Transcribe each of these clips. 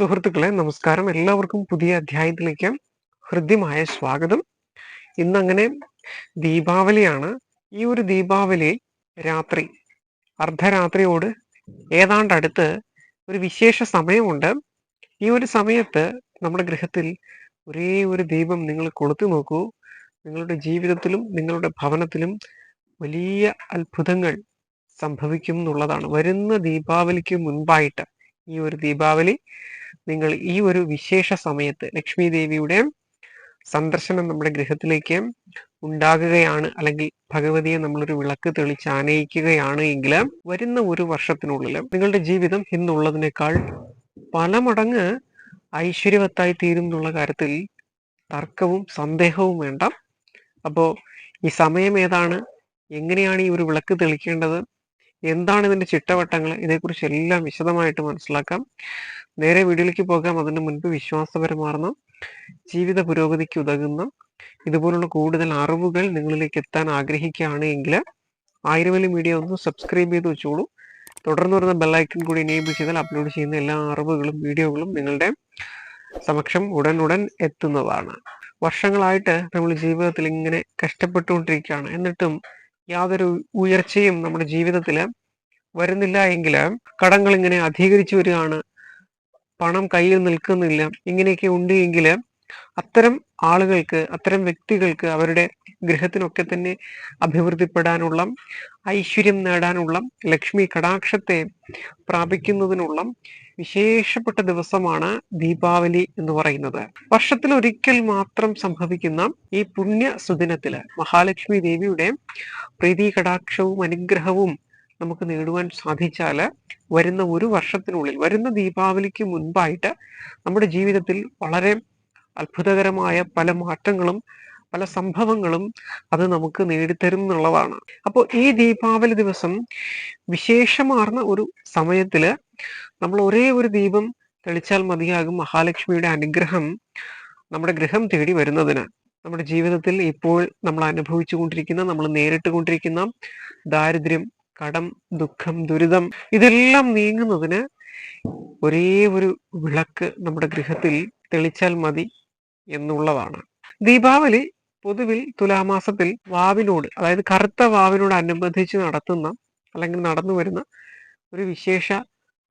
സുഹൃത്തുക്കളെ നമസ്കാരം. എല്ലാവർക്കും പുതിയ അധ്യായത്തിലേക്ക് ഹൃദ്യമായ സ്വാഗതം. ഇന്നങ്ങനെ ദീപാവലിയാണ്. ഈ ഒരു ദീപാവലി രാത്രി അർദ്ധരാത്രിയോട് ഏതാണ്ട് അടുത്ത് ഒരു വിശേഷ സമയമുണ്ട്. ഈ ഒരു സമയത്ത് നമ്മുടെ ഗൃഹത്തിൽ ഒരേ ഒരു ദീപം നിങ്ങൾ കൊളുത്തി നോക്കൂ. നിങ്ങളുടെ ജീവിതത്തിലും നിങ്ങളുടെ ഭവനത്തിലും വലിയ അത്ഭുതങ്ങൾ സംഭവിക്കും എന്നുള്ളതാണ്. വരുന്ന ദീപാവലിക്ക് മുൻപായിട്ട് ഈ ഒരു ദീപാവലി നിങ്ങൾ ഈ ഒരു വിശേഷ സമയത്ത് ലക്ഷ്മി ദേവിയുടെ സന്ദർശനം നമ്മുടെ ഗൃഹത്തിലേക്ക് ഉണ്ടാകുകയാണ്. അല്ലെങ്കിൽ ഭഗവതിയെ നമ്മളൊരു വിളക്ക് തെളിച്ച് ആനയിക്കുകയാണ് എങ്കിൽ വരുന്ന ഒരു വർഷത്തിനുള്ളിൽ നിങ്ങളുടെ ജീവിതം ഇന്നുള്ളതിനേക്കാൾ പല മടങ്ങ് ഐശ്വര്യവത്തായി തീരും എന്നുള്ള കാര്യത്തിൽ തർക്കവും സന്ദേഹവും വേണ്ട. അപ്പോൾ ഈ സമയം ഏതാണ്? എങ്ങനെയാണ് ഈ ഒരു വിളക്ക് തെളിക്കേണ്ടത്? എന്താണ് ഇതിന്റെ ചിട്ടവട്ടങ്ങൾ? ഇതേക്കുറിച്ച് എല്ലാം വിശദമായിട്ട് മനസ്സിലാക്കാം. നേരെ വീഡിയോയിലേക്ക് പോകാം. അതിന് മുൻപ് വിശ്വാസപരമാർന്ന ജീവിത പുരോഗതിക്ക് ഉതകുന്ന ഇതുപോലുള്ള കൂടുതൽ അറിവുകൾ നിങ്ങളിലേക്ക് എത്താൻ ആഗ്രഹിക്കുകയാണ് എങ്കിൽ ആയിരവലി മീഡിയ ഒന്ന് സബ്സ്ക്രൈബ് ചെയ്ത് വെച്ചോളൂ. തുടർന്ന് വരുന്ന ബെല്ലൈക്കൺ കൂടി എനേബിൾ ചെയ്താൽ അപ്ലോഡ് ചെയ്യുന്ന എല്ലാ അറിവുകളും വീഡിയോകളും നിങ്ങളുടെ സമക്ഷം ഉടൻ ഉടൻ എത്തുന്നതാണ്. വർഷങ്ങളായിട്ട് നമ്മൾ ജീവിതത്തിൽ ഇങ്ങനെ കഷ്ടപ്പെട്ടുകൊണ്ടിരിക്കുകയാണ്. എന്നിട്ടും യാതൊരു ഉയർച്ചയും നമ്മുടെ ജീവിതത്തിൽ വരുന്നില്ല എങ്കിൽ കടങ്ങൾ ഇങ്ങനെ അധികരിച്ചു വരികയാണ്. പണം കയ്യിൽ നിൽക്കുന്നില്ല. ഇങ്ങനെയൊക്കെ ഉണ്ട് എങ്കിൽ അത്തരം ആളുകൾക്ക് അത്തരം വ്യക്തികൾക്ക് അവരുടെ ഗൃഹത്തിനൊക്കെ തന്നെ അഭിവൃദ്ധിപ്പെടാനുള്ള ഐശ്വര്യം നേടാനുള്ള ലക്ഷ്മി കടാക്ഷത്തെ പ്രാപിക്കുന്നതിനുള്ള വിശേഷപ്പെട്ട ദിവസമാണ് ദീപാവലി എന്ന് പറയുന്നത്. വർഷത്തിൽ ഒരിക്കൽ മാത്രം സംഭവിക്കുന്ന ഈ പുണ്യ സുദിനത്തിൽ മഹാലക്ഷ്മി ദേവിയുടെ പ്രീതി കടാക്ഷവും അനുഗ്രഹവും നമുക്ക് നേടുവാൻ സാധിച്ചാൽ വരുന്ന ഒരു വർഷത്തിനുള്ളിൽ വരുന്ന ദീപാവലിക്ക് മുൻപായിട്ട് നമ്മുടെ ജീവിതത്തിൽ വളരെ അത്ഭുതകരമായ പല മാറ്റങ്ങളും പല സംഭവങ്ങളും അത് നമുക്ക് നേടിത്തരും എന്നുള്ളതാണ്. അപ്പോൾ ഈ ദീപാവലി ദിവസം വിശേഷമാർന്ന ഒരു സമയത്തിൽ നമ്മൾ ഒരേ ഒരു ദീപം തെളിച്ചാൽ മതിയാകും മഹാലക്ഷ്മിയുടെ അനുഗ്രഹം നമ്മുടെ ഗൃഹം തേടി വരുന്നതിന്. നമ്മുടെ ജീവിതത്തിൽ ഇപ്പോൾ നമ്മൾ അനുഭവിച്ചു കൊണ്ടിരിക്കുന്ന നമ്മൾ നേരിട്ട് കൊണ്ടിരിക്കുന്ന ദാരിദ്ര്യം കടം ദുഃഖം ദുരിതം ഇതെല്ലാം നീങ്ങുന്നതിന് ഒരേ ഒരു വിളക്ക് നമ്മുടെ ഗൃഹത്തിൽ തെളിച്ചാൽ മതി. എന്നുള്ളതാണ്. ദീപാവലി പൊതുവിൽ തുലാമാസത്തിൽ വാവിനോട് അതായത് കറുത്ത വാവിനോട് അനുബന്ധിച്ച് നടത്തുന്ന അല്ലെങ്കിൽ നടന്നു വരുന്ന ഒരു വിശേഷ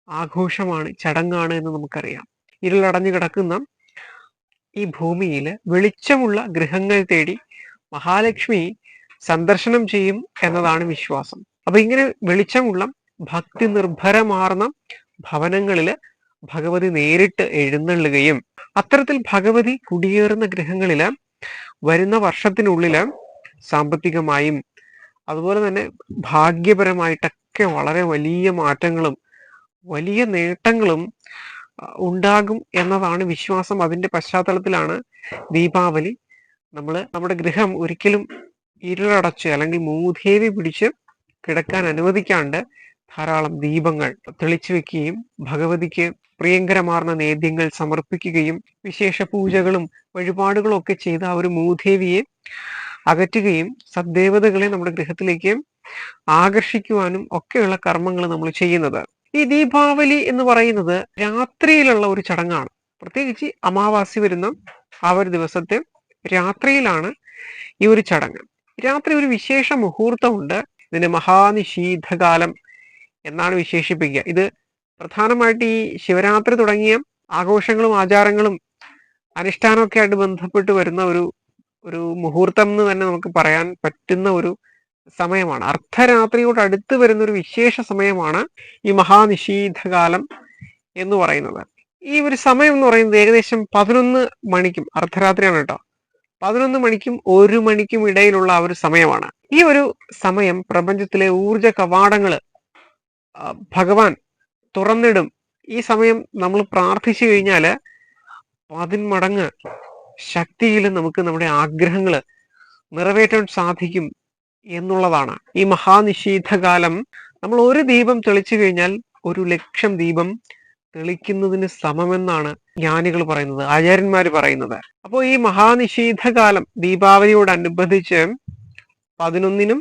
ആഘോഷമാണ് ചടങ്ങാണ് എന്ന് നമുക്കറിയാം. ഇരുളടഞ്ഞു കിടക്കുന്ന ഈ ഭൂമിയിൽ വെളിച്ചമുള്ള ഗൃഹങ്ങൾ തേടി മഹാലക്ഷ്മി സന്ദർശനം ചെയ്യും എന്നതാണ് വിശ്വാസം. അപ്പൊ ഇങ്ങനെ വെളിച്ചമുള്ള ഭക്തി നിർഭരമാർന്ന ഭവനങ്ങളിൽ ഭഗവതി നേരിട്ട് എഴുന്നള്ളുകയും അത്തരത്തിൽ ഭഗവതി കുടിയേറുന്ന ഗ്രഹങ്ങളിൽ വരുന്ന വർഷത്തിനുള്ളിൽ സാമ്പത്തികമായും അതുപോലെ തന്നെ ഭാഗ്യപരമായിട്ടൊക്കെ വളരെ വലിയ മാറ്റങ്ങളും വലിയ നേട്ടങ്ങളും ഉണ്ടാകും എന്നതാണ് വിശ്വാസം. അതിന്റെ പശ്ചാത്തലത്തിലാണ് ദീപാവലി. നമ്മൾ നമ്മുടെ ഗൃഹം ഒരിക്കലും ഇരുളടച്ച് അല്ലെങ്കിൽ മൂധേവി പിടിച്ച് കിടക്കാൻ അനുവദിക്കാണ്ട് ധാരാളം ദീപങ്ങൾ തെളിച്ചു വെക്കുകയും ഭഗവതിക്ക് പ്രിയങ്കരമാർന്ന നേദ്യങ്ങൾ സമർപ്പിക്കുകയും വിശേഷ പൂജകളും വഴിപാടുകളും ഒക്കെ ചെയ്ത ആ ഒരു മൂദേവിയെ അകറ്റുകയും സദ്ദേവതകളെ നമ്മുടെ ഗൃഹത്തിലേക്ക് ആകർഷിക്കുവാനും ഒക്കെയുള്ള കർമ്മങ്ങൾ നമ്മൾ ചെയ്യുന്നത്. ഈ ദീപാവലി എന്ന് പറയുന്നത് രാത്രിയിലുള്ള ഒരു ചടങ്ങാണ്. പ്രത്യേകിച്ച് അമാവാസി വരുന്ന ആ ഒരു ദിവസത്തെ രാത്രിയിലാണ് ഈ ഒരു ചടങ്ങ്. രാത്രി ഒരു വിശേഷ മുഹൂർത്തമുണ്ട്. ഇതിന് മഹാനിഷീധകാലം എന്നാണ് വിശേഷിപ്പിക്കുക. ഇത് പ്രധാനമായിട്ട് ഈ ശിവരാത്രി തുടങ്ങിയ ആഘോഷങ്ങളും ആചാരങ്ങളും അനുഷ്ഠാനമൊക്കെ ആയിട്ട് ബന്ധപ്പെട്ട് വരുന്ന ഒരു ഒരു മുഹൂർത്തം എന്ന് തന്നെ നമുക്ക് പറയാൻ പറ്റുന്ന ഒരു സമയമാണ്. അർദ്ധരാത്രിയോട് അടുത്ത് വരുന്ന ഒരു വിശേഷ സമയമാണ് ഈ മഹാനിഷീധകാലം എന്ന് പറയുന്നത്. ഈ ഒരു സമയം എന്ന് പറയുന്നത് ഏകദേശം പതിനൊന്ന് മണിക്കും അർദ്ധരാത്രിയാണ് കേട്ടോ. പതിനൊന്ന് മണിക്കും ഒരു മണിക്കും ഇടയിലുള്ള ആ ഒരു സമയമാണ്. ഈ ഒരു സമയം പ്രപഞ്ചത്തിലെ ഊർജ കവാടങ്ങൾ ഭഗവാൻ തുറന്നിടും. ഈ സമയം നമ്മൾ പ്രാർത്ഥിച്ചു കഴിഞ്ഞാൽ പതിന്മടങ്ങ് ശക്തിയിൽ നമുക്ക് നമ്മുടെ ആഗ്രഹങ്ങൾ നിറവേറ്റാൻ സാധിക്കും എന്നുള്ളതാണ്. ഈ മഹാനിഷീധകാലം നമ്മൾ ഒരു ദീപം തെളിച്ചു കഴിഞ്ഞാൽ ഒരു ലക്ഷം ദീപം തെളിക്കുന്നതിന് സമമെന്നാണ് ജ്ഞാനികൾ പറയുന്നത് ആചാര്യന്മാർ പറയുന്നത്. അപ്പോൾ ഈ മഹാനിഷീധകാലം ദീപാവലിയോടനുബന്ധിച്ച് പതിനൊന്നിനും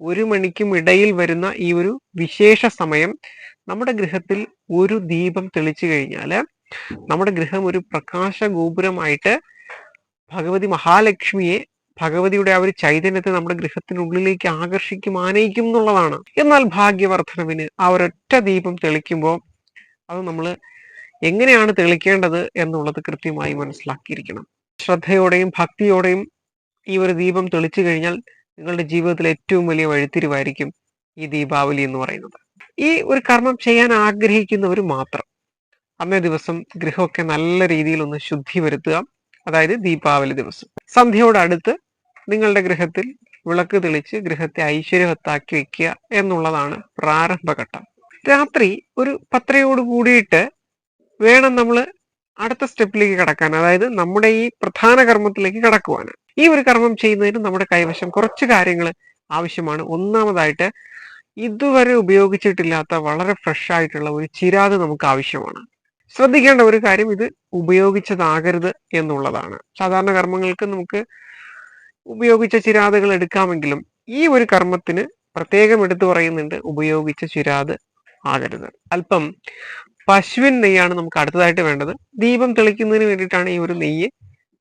ഒരു മണിക്കും ഇടയിൽ വരുന്ന ഈ ഒരു വിശേഷ സമയം നമ്മുടെ ഗൃഹത്തിൽ ഒരു ദീപം തെളിച്ചു കഴിഞ്ഞാൽ നമ്മുടെ ഗൃഹം ഒരു പ്രകാശ ഗോപുരമായിട്ട് ഭഗവതി മഹാലക്ഷ്മിയെ ഭഗവതിയുടെ ആ ഒരു ചൈതന്യത്തെ നമ്മുടെ ഗൃഹത്തിനുള്ളിലേക്ക് ആകർഷിക്കും ആനയിക്കും എന്നുള്ളതാണ്. എന്നാൽ ഭാഗ്യവർദ്ധനവിന് ആ ഒരൊറ്റ ദീപം തെളിക്കുമ്പോൾ അത് നമ്മൾ എങ്ങനെയാണ് തെളിക്കേണ്ടത് എന്നുള്ളത് കൃത്യമായി മനസ്സിലാക്കിയിരിക്കണം. ശ്രദ്ധയോടെയും ഭക്തിയോടെയും ഈ ഒരു ദീപം തെളിച്ചു കഴിഞ്ഞാൽ നിങ്ങളുടെ ജീവിതത്തിൽ ഏറ്റവും വലിയ വഴിത്തിരിവായിരിക്കും ഈ ദീപാവലി എന്ന് പറയുന്നത്. ഈ ഒരു കർമ്മം ചെയ്യാൻ ആഗ്രഹിക്കുന്നവർ മാത്രം അന്നേ ദിവസം ഗൃഹമൊക്കെ നല്ല രീതിയിൽ ഒന്ന് ശുദ്ധി വരുത്തുക. അതായത് ദീപാവലി ദിവസം. സന്ധ്യയോടടുത്ത് നിങ്ങളുടെ ഗൃഹത്തിൽ വിളക്ക് തെളിച്ച് ഗൃഹത്തെ ഐശ്വര്യവത്താക്കി വെക്കുക എന്നുള്ളതാണ് പ്രാരംഭഘട്ടം. രാത്രി ഒരു പത്രയോട് കൂടിയിട്ട് വേണം നമ്മൾ അടുത്ത സ്റ്റെപ്പിലേക്ക് കടക്കാൻ. അതായത് നമ്മുടെ ഈ പ്രധാന കർമ്മത്തിലേക്ക് കടക്കുവാൻ ഈ ഒരു കർമ്മം ചെയ്യുന്നതിന് നമ്മുടെ കൈവശം കുറച്ച് കാര്യങ്ങൾ ആവശ്യമാണ്. ഒന്നാമതായിട്ട് ഇതുവരെ ഉപയോഗിച്ചിട്ടില്ലാത്ത വളരെ ഫ്രഷ് ആയിട്ടുള്ള ഒരു ചിരാത് നമുക്ക് ആവശ്യമാണ്. ശ്രദ്ധിക്കേണ്ട ഒരു കാര്യം ഇത് ഉപയോഗിച്ചതാകരുത് എന്നുള്ളതാണ്. സാധാരണ കർമ്മങ്ങൾക്ക് നമുക്ക് ഉപയോഗിച്ച ചിരാതുകൾ എടുക്കാമെങ്കിലും ഈ ഒരു കർമ്മത്തിന് പ്രത്യേകം എടുത്തു പറയുന്നുണ്ട് ഉപയോഗിച്ച ചിരാത് ആകരുത്. അല്പം പശുവിൻ നെയ്യാണ് നമുക്ക് അടുത്തതായിട്ട് വേണ്ടത്. ദീപം തെളിക്കുന്നതിന് വേണ്ടിയിട്ടാണ് ഈ ഒരു നെയ്യ്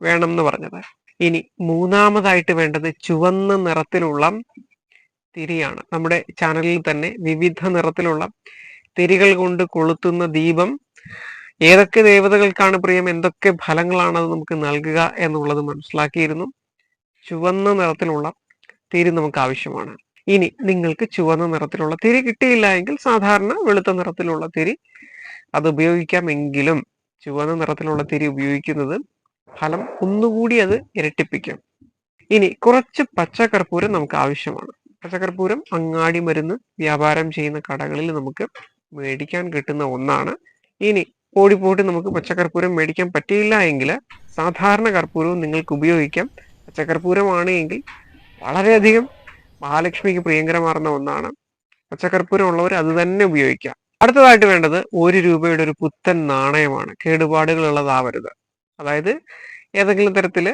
വേണം എന്ന് പറഞ്ഞത്. ഇനി മൂന്നാമതായിട്ട് വേണ്ടത് ചുവന്ന നിറത്തിലുള്ള തിരിയാണ്. നമ്മുടെ ചാനലിൽ തന്നെ വിവിധ നിറത്തിലുള്ള തിരികൾ കൊണ്ട് കൊളുത്തുന്ന ദീപം. ഏതൊക്കെ ദേവതകൾക്കാണ് പ്രിയം? എന്തൊക്കെ ഫലങ്ങളാണ് അത് നമുക്ക് നൽകുക എന്നുള്ളത് മനസ്സിലാക്കിയിരുന്നു. ചുവന്ന നിറത്തിലുള്ള തിരി നമുക്ക് ആവശ്യമാണ്. ഇനി നിങ്ങൾക്ക് ചുവന്ന നിറത്തിലുള്ള തിരി കിട്ടിയില്ല എങ്കിൽ സാധാരണ വെളുത്ത നിറത്തിലുള്ള തിരി അത് ഉപയോഗിക്കാമെങ്കിലും ചുവന്ന നിറത്തിലുള്ള തിരി ഉപയോഗിക്കുന്നത് ഫലം ഒന്നുകൂടി അത് ഇരട്ടിപ്പിക്കും. ഇനി കുറച്ച് പച്ചക്കർപ്പൂരം നമുക്ക് ആവശ്യമാണ്. പച്ചക്കർപ്പൂരം അങ്ങാടി മരുന്ന് വ്യാപാരം ചെയ്യുന്ന കടകളിൽ നമുക്ക് മേടിക്കാൻ കിട്ടുന്ന ഒന്നാണ്. ഇനി ഓടിപ്പോട്ട് നമുക്ക് പച്ചക്കർപ്പൂരം മേടിക്കാൻ പറ്റിയില്ല എങ്കിൽ സാധാരണ കർപ്പൂരവും നിങ്ങൾക്ക് ഉപയോഗിക്കാം. പച്ചക്കർപ്പൂരമാണ് എങ്കിൽ വളരെയധികം മഹാലക്ഷ്മിക്ക് പ്രിയങ്കരമാർന്ന ഒന്നാണ്. പച്ചക്കർപ്പൂരം ഉള്ളവർ അത് തന്നെ ഉപയോഗിക്കാം. അടുത്തതായിട്ട് വേണ്ടത് ഒരു രൂപയുടെ ഒരു പുത്തൻ നാണയമാണ്. കേടുപാടുകൾ ഉള്ളതാവരുത്. അതായത് ഏതെങ്കിലും തരത്തിൽ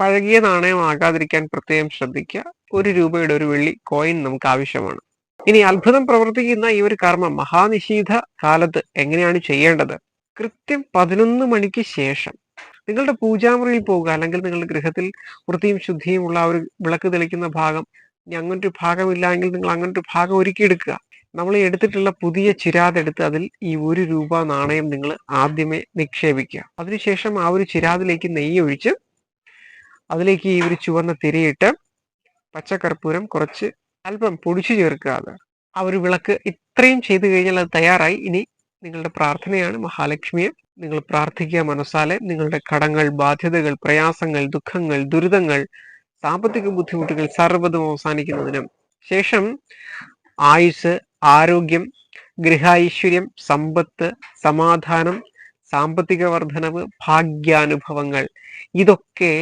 പഴകിയ നാണയമാകാതിരിക്കാൻ പ്രത്യേകം ശ്രദ്ധിക്കുക. ഒരു രൂപയുടെ ഒരു വെള്ളി കോയിൻ നമുക്ക് ആവശ്യമാണ്. ഇനി അത്ഭുതം പ്രവർത്തിക്കുന്ന ഈ ഒരു കർമ്മം മഹാനിഷീധ കാലത്ത് എങ്ങനെയാണ് ചെയ്യേണ്ടത്? കൃത്യം പതിനൊന്ന് മണിക്ക് ശേഷം. നിങ്ങളുടെ പൂജാമുറിയിൽ പോവുക അല്ലെങ്കിൽ നിങ്ങളുടെ ഗൃഹത്തിൽ വൃത്തിയും ശുദ്ധിയും ഉള്ള ഒരു വിളക്ക് തെളിക്കുന്ന ഭാഗം ഇനി അങ്ങനൊരു ഭാഗമില്ല എങ്കിൽ നിങ്ങൾ അങ്ങനൊരു ഭാഗം ഒരുക്കിയെടുക്കുക. നമ്മൾ എടുത്തിട്ടുള്ള പുതിയ ചിരാതെടുത്ത് അതിൽ ഈ ഒരു രൂപ നാണയം നിങ്ങൾ ആദ്യമേ നിക്ഷേപിക്കുക. അതിനുശേഷം ആ ഒരു ചിരാതിലേക്ക് നെയ്യ് ഒഴിച്ച് അതിലേക്ക് ഈ ഒരു ചുവന്ന തിരയിട്ട് പച്ചക്കർപ്പൂരം കുറച്ച് അല്പം പൊടിച്ചു ചേർക്കുക അത്. ആ ഒരു വിളക്ക് ഇത്രയും ചെയ്തു കഴിഞ്ഞാൽ അത് തയ്യാറായി. ഇനി നിങ്ങളുടെ പ്രാർത്ഥനയാണ്. മഹാലക്ഷ്മിയെ നിങ്ങൾ പ്രാർത്ഥിക്കുക മനസ്സാലെ. നിങ്ങളുടെ കടങ്ങൾ ബാധ്യതകൾ പ്രയാസങ്ങൾ ദുഃഖങ്ങൾ ദുരിതങ്ങൾ സാമ്പത്തിക ബുദ്ധിമുട്ടുകൾ സർവതും അവസാനിക്കുന്നതിനും ശേഷം ആയുസ് ആരോഗ്യം ഗൃഹൈശ്വര്യം സമ്പത്ത് സമാധാനം സാമ്പത്തിക വർധനവ് ഭാഗ്യാനുഭവങ്ങൾ ഇതൊക്കെ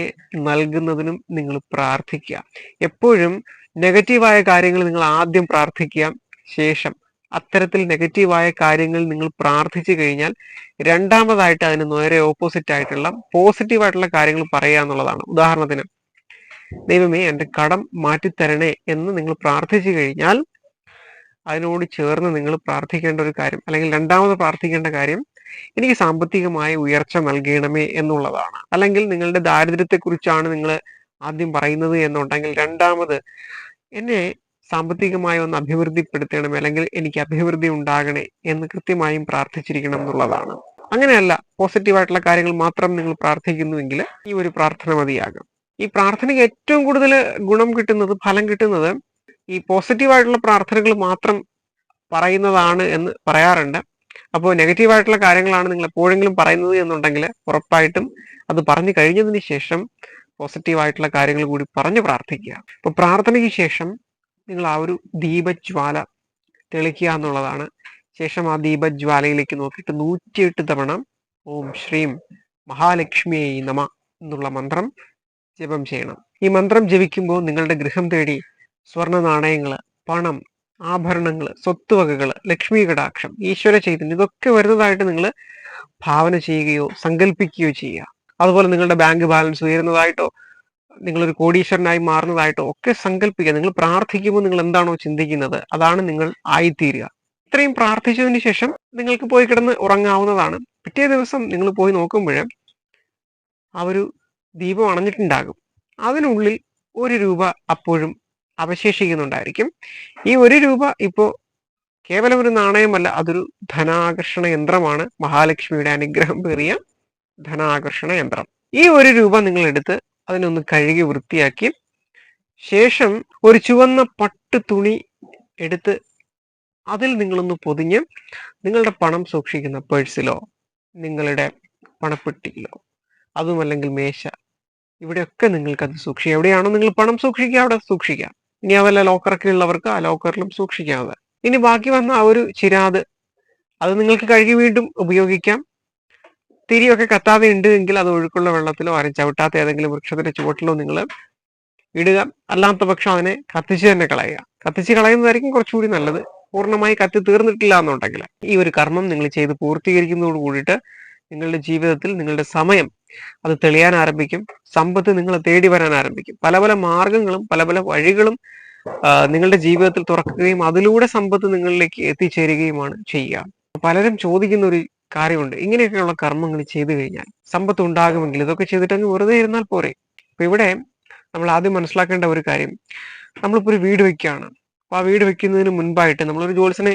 നൽകുന്നതിനും നിങ്ങൾ പ്രാർത്ഥിക്കുക. എപ്പോഴും നെഗറ്റീവായ കാര്യങ്ങൾ നിങ്ങൾ ആദ്യം പ്രാർത്ഥിക്കുക. ശേഷം അത്തരത്തിൽ നെഗറ്റീവായ കാര്യങ്ങൾ നിങ്ങൾ പ്രാർത്ഥിച്ചു കഴിഞ്ഞാൽ രണ്ടാമതായിട്ട് അതിന് നേരെ ഓപ്പോസിറ്റ് ആയിട്ടുള്ള പോസിറ്റീവ് ആയിട്ടുള്ള കാര്യങ്ങൾ പറയുക എന്നുള്ളതാണ്. ഉദാഹരണത്തിന് ദൈവമേ എന്റെ കടം മാറ്റിത്തരണേ എന്ന് നിങ്ങൾ പ്രാർത്ഥിച്ചു കഴിഞ്ഞാൽ അതിനോട് ചേർന്ന് നിങ്ങൾ പ്രാർത്ഥിക്കേണ്ട ഒരു കാര്യം അല്ലെങ്കിൽ രണ്ടാമത് പ്രാർത്ഥിക്കേണ്ട കാര്യം എനിക്ക് സാമ്പത്തികമായ ഉയർച്ച നൽകണമേ എന്നുള്ളതാണ്. അല്ലെങ്കിൽ നിങ്ങളുടെ ദാരിദ്ര്യത്തെക്കുറിച്ചാണ് നിങ്ങൾ ആദ്യം പറയുന്നത് എന്നുണ്ടെങ്കിൽ രണ്ടാമത് എന്നെ സാമ്പത്തികമായി ഒന്ന് അഭിവൃദ്ധിപ്പെടുത്തണമേ അല്ലെങ്കിൽ എനിക്ക് അഭിവൃദ്ധി ഉണ്ടാകണേ എന്ന് കൃത്യമായും പ്രാർത്ഥിച്ചിരിക്കണം എന്നുള്ളതാണ്. അങ്ങനെയല്ല പോസിറ്റീവായിട്ടുള്ള കാര്യങ്ങൾ മാത്രം നിങ്ങൾ പ്രാർത്ഥിക്കുന്നുവെങ്കിൽ ഈ ഒരു പ്രാർത്ഥന മതിയാകും. ഈ പ്രാർത്ഥനയ്ക്ക് ഏറ്റവും കൂടുതൽ ഗുണം കിട്ടുന്നത് ഫലം കിട്ടുന്നത് ഈ പോസിറ്റീവായിട്ടുള്ള പ്രാർത്ഥനകൾ മാത്രം പറയുന്നതാണ് എന്ന് പറയാറുണ്ട്. അപ്പോൾ നെഗറ്റീവായിട്ടുള്ള കാര്യങ്ങളാണ് നിങ്ങൾ എപ്പോഴെങ്കിലും പറയുന്നത് എന്നുണ്ടെങ്കിൽ ഉറപ്പായിട്ടും അത് പറഞ്ഞു കഴിഞ്ഞതിന് ശേഷം പോസിറ്റീവായിട്ടുള്ള കാര്യങ്ങൾ കൂടി പറഞ്ഞു പ്രാർത്ഥിക്കുക. അപ്പോൾ പ്രാർത്ഥനയ്ക്ക് ശേഷം നിങ്ങൾ ആ ഒരു ദീപജ്വാല തെളിക്കുക എന്നുള്ളതാണ്. ശേഷം ആ ദീപജ്വാലയിലേക്ക് നോക്കിയിട്ട് നൂറ്റിയെട്ട് തവണ ഓം ശ്രീം മഹാലക്ഷ്മിയെ നമ എന്നുള്ള മന്ത്രം ജപം ചെയ്യണം. ഈ മന്ത്രം ജപിക്കുമ്പോൾ നിങ്ങളുടെ ഗൃഹം തേടി സ്വർണ നാണയങ്ങൾ പണം ആഭരണങ്ങൾ സ്വത്തുവകകൾ ലക്ഷ്മി കടാക്ഷം ഈശ്വര ചൈതന്യം ഇതൊക്കെ വരുന്നതായിട്ട് നിങ്ങൾ ഭാവന ചെയ്യുകയോ സങ്കല്പിക്കുകയോ ചെയ്യുക. അതുപോലെ നിങ്ങളുടെ ബാങ്ക് ബാലൻസ് ഉയരുന്നതായിട്ടോ നിങ്ങളൊരു കോടീശ്വരനായി മാറുന്നതായിട്ടോ ഒക്കെ സങ്കല്പിക്കുക നിങ്ങൾ പ്രാർത്ഥിക്കുമ്പോൾ നിങ്ങൾ എന്താണോ ചിന്തിക്കുന്നത് അതാണ് നിങ്ങൾ ആയിത്തീരുക. ഇത്രയും പ്രാർത്ഥിച്ചതിന് ശേഷം നിങ്ങൾക്ക് പോയി കിടന്ന് ഉറങ്ങാവുന്നതാണ്. പിറ്റേ ദിവസം നിങ്ങൾ പോയി നോക്കുമ്പോൾ ആ ഒരു ദീപം അണഞ്ഞിട്ടുണ്ടാകും. അതിനുള്ളിൽ ഒരു രൂപ അപ്പോഴും അവശേഷിക്കുന്നുണ്ടായിരിക്കും. ഈ ഒരു രൂപ ഇപ്പോൾ കേവലം ഒരു നാണയമല്ല അതൊരു ധനാകർഷണ യന്ത്രമാണ്. മഹാലക്ഷ്മിയുടെ അനുഗ്രഹം പേറിയ ധനാകർഷണ യന്ത്രം. ഈ ഒരു രൂപ നിങ്ങൾ എടുത്ത് അതിനൊന്ന് കഴുകി വൃത്തിയാക്കി ശേഷം ഒരു ചുവന്ന പട്ട് തുണി എടുത്ത് അതിൽ നിങ്ങളൊന്ന് പൊതിഞ്ഞ് നിങ്ങളുടെ പണം സൂക്ഷിക്കുന്ന പേഴ്സിലോ നിങ്ങളുടെ പണപ്പെട്ടിയിലോ അതുമല്ലെങ്കിൽ മേശ ഇവിടെയൊക്കെ നിങ്ങൾക്ക് അത് സൂക്ഷിക്കാം. എവിടെയാണോ നിങ്ങൾ പണം സൂക്ഷിക്കുക അവിടെ സൂക്ഷിക്കാം. ഇനി അതല്ല ലോക്കറൊക്കെ ഉള്ളവർക്ക് ആ ലോക്കറിലും സൂക്ഷിക്കാവുന്നത് ഇനി ബാക്കി വന്ന ആ ഒരു ചിരാത് അത് നിങ്ങൾക്ക് കഴുകി വീണ്ടും ഉപയോഗിക്കാം. തിരിയൊക്കെ കത്താതെ ഉണ്ട് എങ്കിൽ അത് ഒഴുക്കുള്ള വെള്ളത്തിലോ ആരും ചവിട്ടാത്ത ഏതെങ്കിലും വൃക്ഷത്തിന്റെ ചുവട്ടിലോ നിങ്ങൾ ഇടുക. അല്ലാത്ത പക്ഷം അതിനെ കത്തിച്ച് തന്നെ കളയുക. കത്തിച്ച് കളയുന്നതായിരിക്കും കുറച്ചുകൂടി നല്ലത്. പൂർണമായി കത്തി തീർന്നിട്ടില്ല എന്നുണ്ടെങ്കിൽ ഈ ഒരു കർമ്മം നിങ്ങൾ ചെയ്ത് പൂർത്തീകരിക്കുന്നതോട് കൂടിയിട്ട് നിങ്ങളുടെ ജീവിതത്തിൽ നിങ്ങളുടെ സമയം അത് തെളിയാൻ ആരംഭിക്കും. സമ്പത്ത് നിങ്ങളെ തേടി വരാൻ ആരംഭിക്കും. പല പല മാർഗങ്ങളും പല പല വഴികളും നിങ്ങളുടെ ജീവിതത്തിൽ തുറക്കുകയും അതിലൂടെ സമ്പത്ത് നിങ്ങളിലേക്ക് എത്തിച്ചേരുകയുമാണ് ചെയ്യുക. പലരും ചോദിക്കുന്ന ഒരു കാര്യമുണ്ട്. ഇങ്ങനെയൊക്കെയുള്ള കർമ്മങ്ങൾ ചെയ്തു കഴിഞ്ഞാൽ സമ്പത്ത് ഉണ്ടാകുമെങ്കിൽ ഇതൊക്കെ ചെയ്തിട്ട് അങ്ങ് വെറുതെ ഇരുന്നാൽ പോരെ. അപ്പൊ ഇവിടെ നമ്മൾ ആദ്യം മനസ്സിലാക്കേണ്ട ഒരു കാര്യം. നമ്മളിപ്പോ ഒരു വീട് വെക്കുകയാണ്. അപ്പൊ ആ വീട് വെക്കുന്നതിന് മുൻപായിട്ട് നമ്മളൊരു ജോലിസിനെ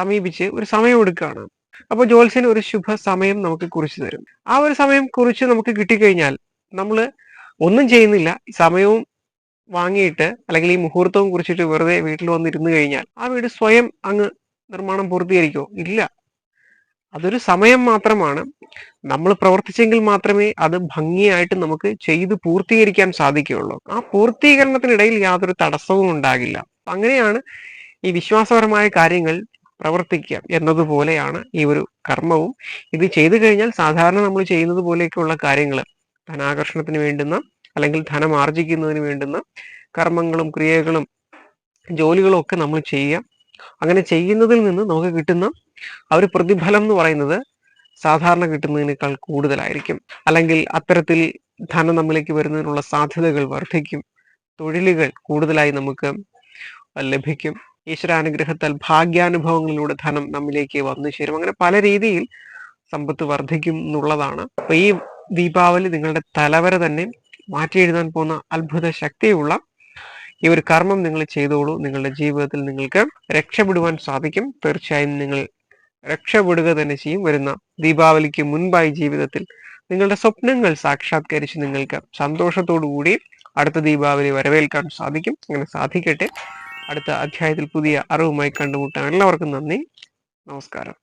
സമീപിച്ച് ഒരു സമയം എടുക്കുകയാണ്. അപ്പോൾ ജോത്സ്യൻ ഒരു ശുഭ സമയം നമുക്ക് കുറിച്ച് തരും. ആ ഒരു സമയം കുറിച്ച് നമുക്ക് കിട്ടിക്കഴിഞ്ഞാൽ നമ്മൾ ഒന്നും ചെയ്യുന്നില്ല. സമയവും വാങ്ങിയിട്ട് അല്ലെങ്കിൽ ഈ മുഹൂർത്തവും കുറിച്ചിട്ട് വെറുതെ വീട്ടിൽ വന്നിരുന്നു കഴിഞ്ഞാൽ ആ വീട് സ്വയം അങ്ങ് നിർമ്മാണം പൂർത്തീകരിക്കോ ഇല്ല. അതൊരു സമയം മാത്രമാണ്. നമ്മൾ പ്രവർത്തിച്ചെങ്കിൽ മാത്രമേ അത് ഭംഗിയായിട്ട് നമുക്ക് ചെയ്ത് പൂർത്തീകരിക്കാൻ സാധിക്കുകയുള്ളൂ. ആ പൂർത്തീകരണത്തിനിടയിൽ യാതൊരു തടസ്സവും ഉണ്ടാകില്ല. അങ്ങനെയാണ് ഈ വിശ്വാസപരമായ കാര്യങ്ങൾ പ്രവർത്തിക്കുക എന്നതുപോലെയാണ് ഈ ഒരു കർമ്മവും. ഇത് ചെയ്തു കഴിഞ്ഞാൽ സാധാരണ നമ്മൾ ചെയ്യുന്നത് പോലെയൊക്കെയുള്ള കാര്യങ്ങൾ. ധനാകർഷണത്തിന് വേണ്ടുന്ന അല്ലെങ്കിൽ ധനം ആർജിക്കുന്നതിന് വേണ്ടുന്ന കർമ്മങ്ങളും ക്രിയകളും ജോലികളും ഒക്കെ നമ്മൾ ചെയ്യുക. അങ്ങനെ ചെയ്യുന്നതിൽ നിന്ന് നമുക്ക് കിട്ടുന്ന ആ ഒരു പ്രതിഫലം എന്ന് പറയുന്നത് സാധാരണ കിട്ടുന്നതിനേക്കാൾ കൂടുതലായിരിക്കും. അല്ലെങ്കിൽ അത്തരത്തിൽ ധനം നമ്മിലേക്ക് വരുന്നതിനുള്ള സാധ്യതകൾ വർദ്ധിക്കും. തൊഴിലുകൾ കൂടുതലായി നമുക്ക് ലഭിക്കും. ഈശ്വരാനുഗ്രഹത്താൽ ഭാഗ്യാനുഭവങ്ങളിലൂടെ ധനം നമ്മിലേക്ക് വന്നു ചേരും. അങ്ങനെ പല രീതിയിൽ സമ്പത്ത് വർദ്ധിക്കും എന്നുള്ളതാണ്. അപ്പൊ ഈ ദീപാവലി നിങ്ങളുടെ തലവര തന്നെ മാറ്റി എഴുതാൻ പോകുന്ന അത്ഭുത ശക്തിയുള്ള ഈ ഒരു കർമ്മം നിങ്ങൾ ചെയ്തോളൂ. നിങ്ങളുടെ ജീവിതത്തിൽ നിങ്ങൾക്ക് രക്ഷപ്പെടുവാൻ സാധിക്കും. തീർച്ചയായും നിങ്ങൾ രക്ഷപ്പെടുക തന്നെ ചെയ്യും. വരുന്ന ദീപാവലിക്ക് മുൻപായി ജീവിതത്തിൽ നിങ്ങളുടെ സ്വപ്നങ്ങൾ സാക്ഷാത്കരിച്ച് നിങ്ങൾക്ക് സന്തോഷത്തോടു കൂടി അടുത്ത ദീപാവലി വരവേൽക്കാൻ സാധിക്കും. അങ്ങനെ സാധിക്കട്ടെ. അടുത്ത അധ്യായത്തിൽ പുതിയ അറിവുമായി കണ്ടുമുട്ടാം എല്ലാവർക്കും നന്ദി. നമസ്കാരം.